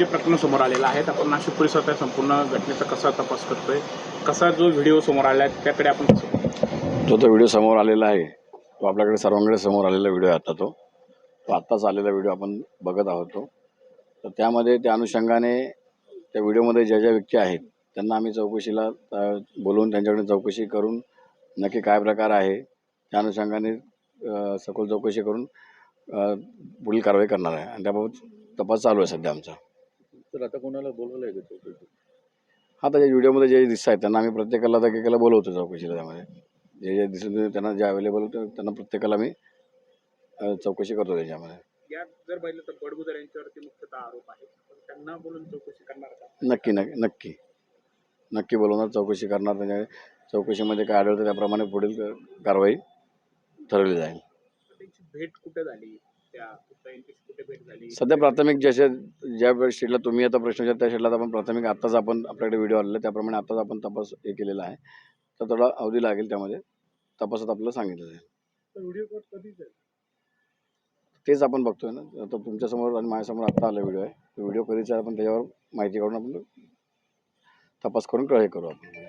जे प्रकरण समोर आलेलं आहे आपण नाशिक पोलिसात या संपूर्ण घटनेचा कसा तपास करतोय कसा जो व्हिडिओ समोर आला आहे त्याकडे आपण कसं जो तो व्हिडिओ समोर आलेला आहे तो आपल्याकडे सर्वांकडे समोर आलेला व्हिडिओ आहे आता तो. तो आत्ताच आलेला व्हिडिओ आपण बघत आहोत तो. तर त्यामध्ये त्या अनुषंगाने त्या व्हिडिओमध्ये ज्या ज्या व्यक्ती आहेत त्यांना आम्ही चौकशीला बोलवून त्यांच्याकडे चौकशी करून नक्की काय प्रकार आहे त्या अनुषंगाने सखोल चौकशी करून पुढील कारवाई करणार आहे. आणि त्याबाबत तपास चालू आहे सध्या आमचा. तर आता कोणाला बोलवलं आहे का चौकशी हा तर व्हिडिओमध्ये जे दिसत आहेत त्यांना आम्ही प्रत्येकाला तर एकेकाला बोलवतो चौकशीला त्यामध्ये. जे जे दिसत नाही, त्यांना जे अवेलेबल होतं त्यांना प्रत्येकाला मी अ, चौकशी करतो त्याच्यामध्ये. यात जर पाहिलं तर बडगुजर यांच्यावरती मुख्यतः आरोप आहे. पण त्यांना बोलून चौकशी करणार का? नक्की नक्की नक्की. नक्की बोलवणार चौकशी करणार त्याच्या चौकशीमध्ये काय आढळतं त्याप्रमाणे पुढील क- कारवाई ठरवली जाईल. त्यांची भेट कुठे झाली? त्या गुप्ता यांची कुठे भेट झाली? सध्या प्राथमिक जशा ज्या शेडला तुम्ही आता प्रश्न विचारता, त्या शेडला आपण प्राथमिक आत्ताच आपण आपल्याकडे व्हिडिओ आलेला आहे, त्याप्रमाणे आत्ताच आपण तपास हे केलेला आहे. तर थोडा अवधी लागेल त्यामध्ये. तपासात आपल्याला सांगितलं जाईल व्हिडिओ कधीच आहे? तेच आपण बघतोय ना. आता तुमच्यासमोर आणि माझ्यासमोर आत्ता आला व्हिडिओ आहे. तो व्हिडिओ कधीचा आहे आपण त्याच्यावर माहिती काढून आपण तपास करून हे करू आपण.